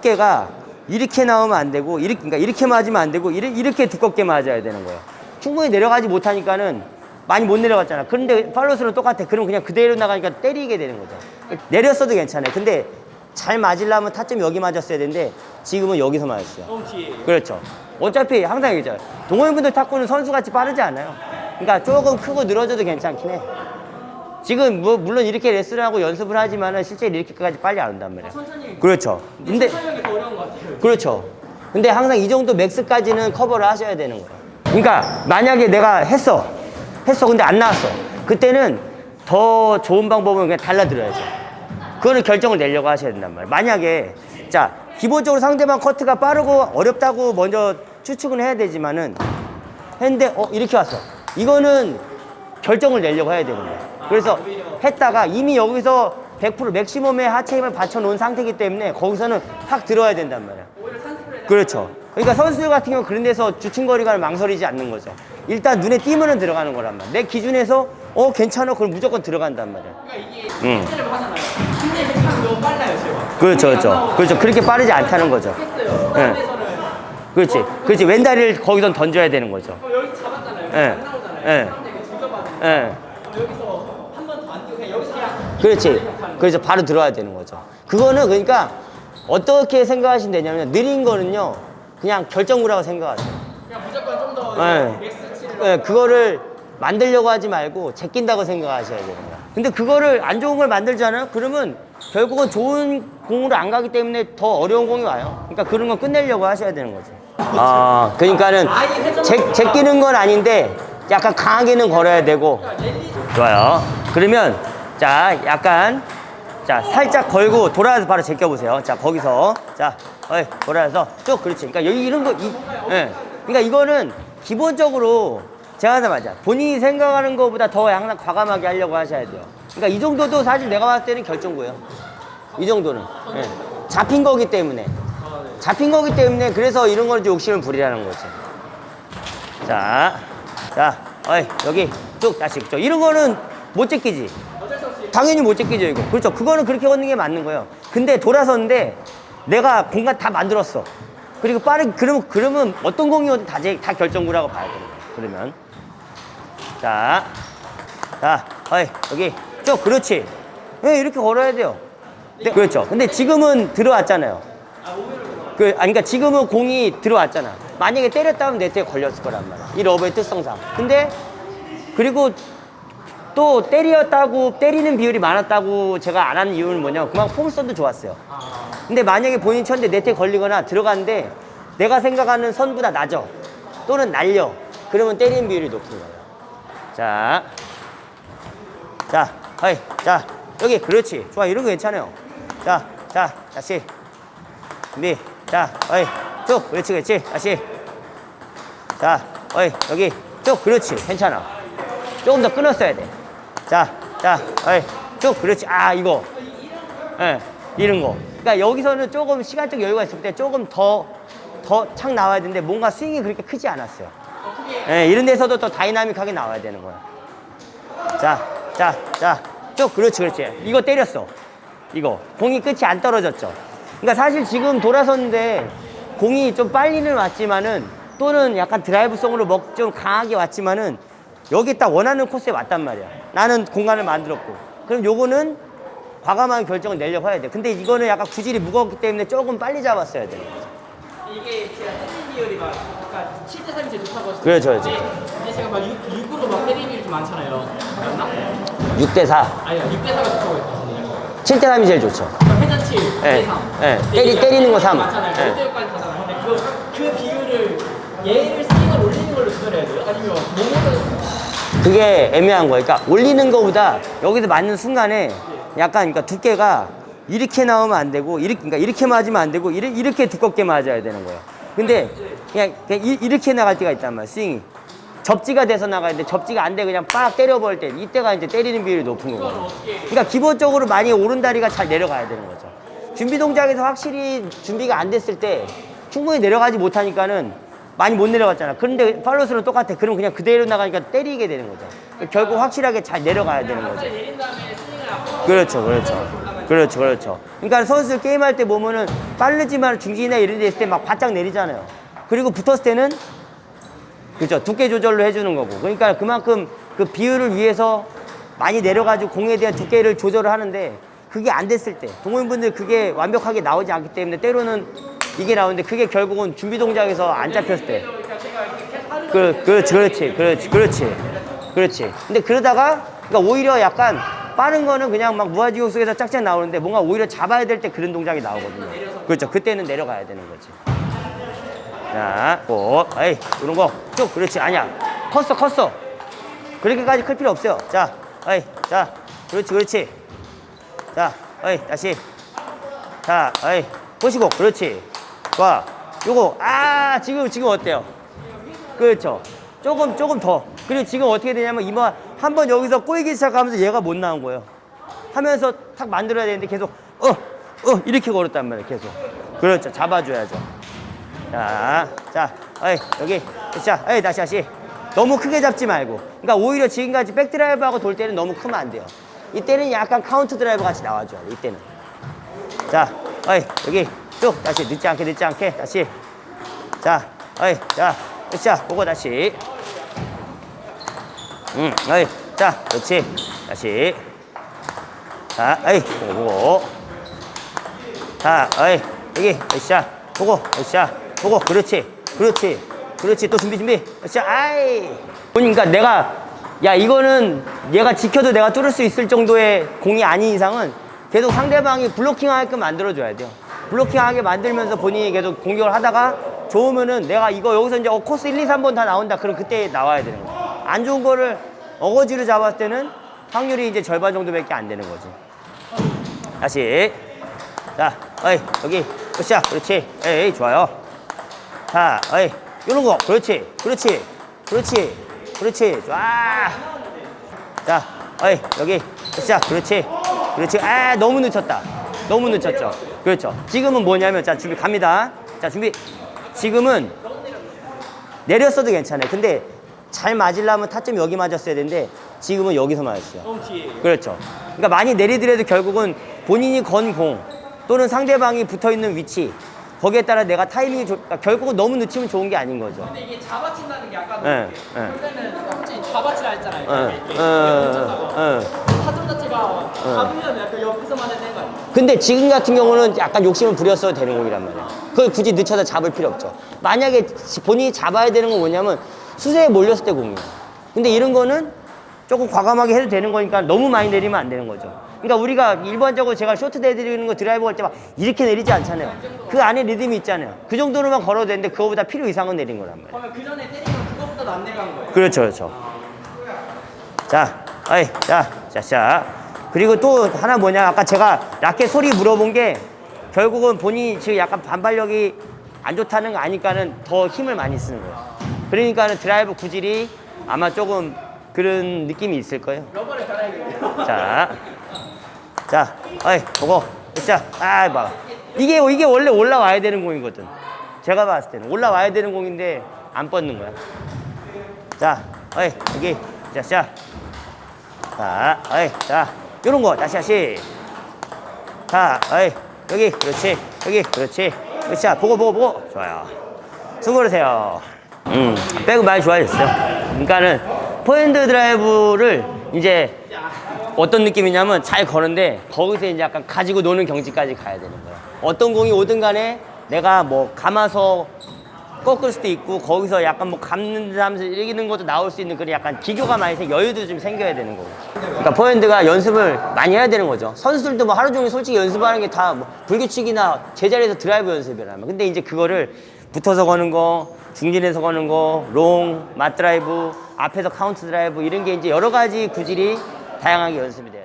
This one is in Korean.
두께가 이렇게 나오면 안 되고 이렇게 그러니까 이렇게 맞으면 안 되고 이렇게, 이렇게 두껍게 맞아야 되는 거예요. 충분히 내려가지 못하니까는 많이 못 내려갔잖아. 그런데 팔로스는 똑같아. 그럼 그냥 그대로 나가니까 때리게 되는 거죠. 내렸어도 괜찮아요. 근데 잘 맞으려면 타점 여기 맞았어야 되는데 지금은 여기서 맞았어요. 그렇죠. 어차피 항상 얘기잖아요. 동호인분들 탁구는 선수같이 빠르지 않아요. 그러니까 조금 크고 늘어져도 괜찮긴 해. 지금 뭐 물론 이렇게 레슨을 하고 연습을 하지만은 실제 이렇게까지 빨리 안 온단 말이야. 천천히. 그렇죠. 근데 설명이 더 어려운 것 같아요. 그렇죠. 근데 항상 이 정도 맥스까지는 커버를 하셔야 되는 거예요. 그러니까 만약에 내가 했어. 했어. 근데 안 나왔어. 그때는 더 좋은 방법은 그냥 달라들어야죠. 그거는 결정을 내려고 하셔야 된단 말이에요. 만약에 자, 기본적으로 상대방 커트가 빠르고 어렵다고 먼저 추측은 해야 되지만은 했는데 어 이렇게 왔어. 이거는 결정을 내려고 해야 되는 거예요. 그래서 했다가 이미 여기서 100% 맥시멈의 하체 힘을 받쳐놓은 상태이기 때문에 거기서는 확 들어야 된단 말이야. 그렇죠. 그러니까 선수들 같은 경우 그런 데서 주춤거리가 망설이지 않는 거죠. 일단 눈에 띄면은 들어가는 거란 말이야. 내 기준에서 어 괜찮아 그럼 무조건 들어간단 말이야. 그러니까 이게 응. 힘내려고 하잖아요. 너무 빨라요, 제가. 그렇죠, 그렇죠. 그렇죠. 그렇게 빠르지 않다는 거죠. 했어요. 예. 그렇지. 그렇지. 왼다리를 거기선 던져야 되는 거죠. 어, 여기 잡았잖아요. 예. 안 나오잖아요. 예. 예. 어, 여기서 그렇지. 그래서 바로 들어야 되는 거죠. 그거는 그러니까 어떻게 생각하시면 되냐면 느린 거는요. 그냥 결정구라고 생각하세요. 그냥 무조건 좀더 네. 네, 그거를 만들려고 하지 말고 제낀다고 생각하셔야 거야. 근데 그거를 안 좋은 걸 만들잖아요? 그러면 결국은 좋은 공으로 안 가기 때문에 더 어려운 공이 와요. 그러니까 그런 건 끝내려고 하셔야 되는 거죠. 아, 그러니까는 제, 제끼는 건 아닌데 약간 강하게는 걸어야 되고. 좋아요. 그러면 자, 약간 자, 살짝 걸고 돌아서 바로 제껴 보세요. 자, 거기서. 자, 어이, 돌아서 쭉, 그렇지. 그러니까 여기 이런 거, 이, 예. 그러니까 이거는 기본적으로 제가 하자마자 본인이 생각하는 것보다 더 항상 과감하게 하려고 하셔야 돼요. 그러니까 이 정도도 사실 내가 봤을 때는 결정구예요. 이 정도는. 예. 잡힌 거기 때문에. 잡힌 거기 때문에 그래서 이런 걸 욕심을 부리라는 거지. 자, 자, 어이, 여기 쭉 다시 그죠. 이런 거는 못 제끼지. 당연히 못 제끼죠, 이거. 그렇죠. 그거는 그렇게 걷는 게 맞는 거예요. 근데 돌아섰는데 내가 공간 다 만들었어. 그리고 빠르게, 그러면, 그러면 어떤 공이어도 다, 제, 다 결정구라고 봐야 되는 거예요. 그러면. 자, 자, 어이, 여기 쭉, 그렇지. 네, 이렇게 걸어야 돼요. 네, 그렇죠. 근데 지금은 들어왔잖아요. 그, 아니, 그러니까 지금은 공이 들어왔잖아. 만약에 때렸다면 네트에 걸렸을 거란 말이야. 이 러브의 특성상. 근데, 그리고 또 때렸다고, 때리는 비율이 많았다고 제가 안 하는 이유는 뭐냐면 그만큼 포물선도 좋았어요. 근데 만약에 본인 쳤는데 네트에 걸리거나 들어갔는데 내가 생각하는 선보다 낮아. 또는 날려. 그러면 때리는 비율이 높은 거예요. 자. 자, 어이, 자, 여기, 그렇지. 좋아, 이런 거 괜찮아요. 자, 자, 다시. 준비. 자, 어이, 쭉. 그렇지, 그렇지. 다시. 자, 어이, 여기. 쭉. 그렇지. 괜찮아. 조금 더 끊었어야 돼. 자, 자, 어이, 쭉. 그렇지. 아, 이거. 예, 이런 거. 그러니까 여기서는 조금 시간적 여유가 있을 때 조금 더, 더 착 나와야 되는데 뭔가 스윙이 그렇게 크지 않았어요. 예, 이런 데서도 더 다이나믹하게 나와야 되는 거야. 자, 자, 자, 쭉, 그렇지, 그렇지. 이거 때렸어. 이거. 공이 끝이 안 떨어졌죠. 그러니까 사실 지금 돌아섰는데 공이 좀 빨리는 왔지만은 또는 약간 드라이브성으로 먹, 좀 강하게 왔지만은 여기 딱 원하는 코스에 왔단 말이야. 나는 공간을 만들었고. 그럼 요거는 과감한 결정을 내려고 해야 돼. 근데 이거는 약간 구질이 무겁기 때문에 조금 빨리 잡았어야 돼. 이게 제가 때리는 비율이 막 아까 7대 3이 제일 좋다고 하셨죠? 그렇죠, 그렇죠. 근데 제가 막 6, 6으로 막 때리는 좀 많잖아요. 맞나? 6대 4. 아니요, 6대 4가 좋다고 했거든요. 7대 3이 제일 좋죠. 회전 7, 6대 예, 3. 예. 때리- 때리는 거 삼. 많잖아요. 예. 5대 6까지 가잖아요. 근데 그, 그 비율을 얘를 스윙을 올리는 조절해야 돼요? 아니면 몸으로 그게 애매한 거예요. 그러니까 올리는 거보다 여기서 맞는 순간에 약간 그러니까 두께가 이렇게 나오면 안 되고 이렇게 그러니까 이렇게 맞으면 안 되고 이렇게, 이렇게 두껍게 맞아야 되는 거예요. 근데 그냥, 그냥 이, 이렇게 나갈 때가 있단 말이야. 스윙이. 접지가 돼서 나가야 돼. 접지가 안 돼. 그냥 빡 때려버릴 때 이때가 이제 때리는 비율이 높은 거거든요. 그러니까 기본적으로 많이 오른다리가 잘 내려가야 되는 거죠. 준비 동작에서 확실히 준비가 안 됐을 때 충분히 내려가지 못하니까는 많이 못 내려갔잖아. 그런데 팔로스는 똑같아. 그럼 그냥 그대로 나가니까 때리게 되는 거죠. 결국 확실하게 잘 내려가야 되는 거죠. 그렇죠, 그렇죠. 그렇죠, 그렇죠. 그러니까 선수들 게임할 때 보면은 빠르지만 중진이나 이런 데 있을 때 막 바짝 내리잖아요. 그리고 붙었을 때는 그렇죠. 두께 조절로 해주는 거고. 그러니까 그만큼 그 비율을 위해서 많이 내려가지고 공에 대한 두께를 조절을 하는데 그게 안 됐을 때 동호인분들 그게 완벽하게 나오지 않기 때문에 때로는 이게 나오는데 그게 결국은 준비 동작에서 안 잡혔을 때. 그, 그렇지, 그렇지, 그렇지, 그렇지, 그렇지. 근데 그러다가 그러니까 오히려 약간 빠른 거는 그냥 막 무아지고 속에서 짝짝 나오는데 뭔가 오히려 잡아야 될 때 그런 동작이 나오거든요. 그렇죠. 그때는 내려가야 되는 거지. 자, 꼭, 에이, 이런 거 쭉, 그렇지, 아니야. 컸어, 컸어. 그렇게까지 클 필요 없어요. 자, 에이, 자, 그렇지, 그렇지. 자, 에이, 다시. 자, 에이, 보시고, 그렇지. 좋아. 요거, 아, 지금, 지금 어때요? 그렇죠. 조금, 조금 더. 그리고 지금 어떻게 되냐면, 이마, 한 번 여기서 꼬이기 시작하면서 얘가 못 나온 거예요. 하면서 탁 만들어야 되는데 계속, 어, 어, 이렇게 걸었단 말이에요, 계속. 그렇죠. 잡아줘야죠. 자, 자, 어이, 여기, 자, 어이, 다시, 다시. 너무 크게 잡지 말고. 그러니까 오히려 지금까지 백드라이브하고 돌 때는 너무 크면 안 돼요. 이때는 약간 카운트 드라이브 같이 나와줘야 돼, 이때는. 자, 어이, 여기, 쭉, 다시, 늦지 않게, 늦지 않게, 다시. 자, 어이, 자, 자, 보고 다시. 응, 어이, 자, 그렇지. 다시. 자, 어이, 보고, 보고. 자, 어이, 여기, 으쌰, 보고, 으쌰, 보고, 그렇지, 그렇지, 그렇지, 또 준비, 준비, 으쌰, 아이. 그러니까 내가, 야, 이거는 얘가 지켜도 내가 뚫을 수 있을 정도의 공이 아닌 이상은 계속 상대방이 블로킹 하게끔 만들어줘야 돼요. 블로킹 하게 만들면서 본인이 계속 공격을 하다가 좋으면은 내가 이거 여기서 이제 어, 코스 1, 2, 3번 다 나온다. 그럼 그때 나와야 되는 거야. 안 좋은 거를 어거지로 잡았을 때는 확률이 이제 절반 정도밖에 안 되는 거지. 다시. 자, 어이, 여기, 으쌰, 그렇지. 에이, 좋아요. 자, 어이, 요런 거, 그렇지, 그렇지, 그렇지, 그렇지, 좋아. 자, 어이, 여기, 으쌰, 그렇지, 그렇지. 아, 너무 늦췄다. 너무 늦췄죠. 그렇죠. 지금은 뭐냐면, 자, 준비 갑니다. 자, 준비. 지금은 내렸어도 괜찮아요. 근데 잘 맞으려면 타점이 여기 맞았어야 되는데 지금은 여기서 맞았어요. 그렇죠. 그러니까 많이 내리더라도 결국은 본인이 건 공 또는 상대방이 붙어 있는 위치 거기에 따라 내가 타이밍이 좋, 그러니까 결국은 너무 늦추면 좋은 게 아닌 거죠. 근데 이게 잡아친다는 게 아까 예, 예. 원래는 잡아치라 했잖아요. 예, 이렇게 예, 잡으면 약간 옆에서만 되는 거 아니에요? 근데 지금 같은 경우는 약간 욕심을 부렸어도 되는 공이란 말이야. 그걸 굳이 늦춰서 잡을 필요 없죠. 만약에 지- 본인이 잡아야 되는 건 뭐냐면 수세에 몰렸을 때 공이에요. 근데 이런 거는 조금 과감하게 해도 되는 거니까 너무 많이 내리면 안 되는 거죠. 그러니까 우리가 일반적으로 제가 쇼트 내드리는 거 드라이브 할 때 막 이렇게 내리지 않잖아요. 그 안에 리듬이 있잖아요. 그 정도로만 걸어도 되는데 그거보다 필요 이상은 내린 거란 말이에요. 그러면 그 전에 때리면 그거보다 안 내려간 거예요. 그렇죠, 그렇죠. 자, 어이, 자, 자, 자. 그리고 또 하나 뭐냐, 아까 제가 라켓 소리 물어본 게 결국은 본인이 지금 약간 반발력이 안 좋다는 거 아니까는 더 힘을 많이 쓰는 거예요. 그러니까는 드라이브 구질이 아마 조금 그런 느낌이 있을 거예요. 자, 자, 어이, 보고, 자, 아, 봐. 이게, 이게 원래 올라와야 되는 공이거든. 제가 봤을 때는. 올라와야 되는 공인데 안 뻗는 거야. 자, 어이, 여기, 자, 자. 자, 어이, 자, 요런 거, 다시, 다시. 자, 어이, 여기, 그렇지. 여기, 그렇지. 자, 보고, 보고, 보고. 좋아요. 승부르세요. 음, 백은 많이 좋아졌어요. 그러니까는 포핸드 드라이브를 이제 어떤 느낌이냐면 잘 거는데 거기서 이제 약간 가지고 노는 경지까지 가야 되는 거야. 어떤 공이 오든 간에 내가 뭐 감아서 꺾을 수도 있고 거기서 약간 뭐 감는다면서 이기는 것도 나올 수 있는 그런 약간 기교가 많이 생 여유도 좀 생겨야 되는 거고. 그러니까 포핸드가 연습을 많이 해야 되는 거죠. 선수들도 뭐 하루 종일 솔직히 연습하는 게 다 뭐 불규칙이나 제자리에서 드라이브 연습이라면. 근데 이제 그거를 붙어서 거는 거, 중진에서 거는 거, 롱, 맞 드라이브, 앞에서 카운트 드라이브 이런 게 이제 여러 가지 구질이 다양하게 연습이 돼요.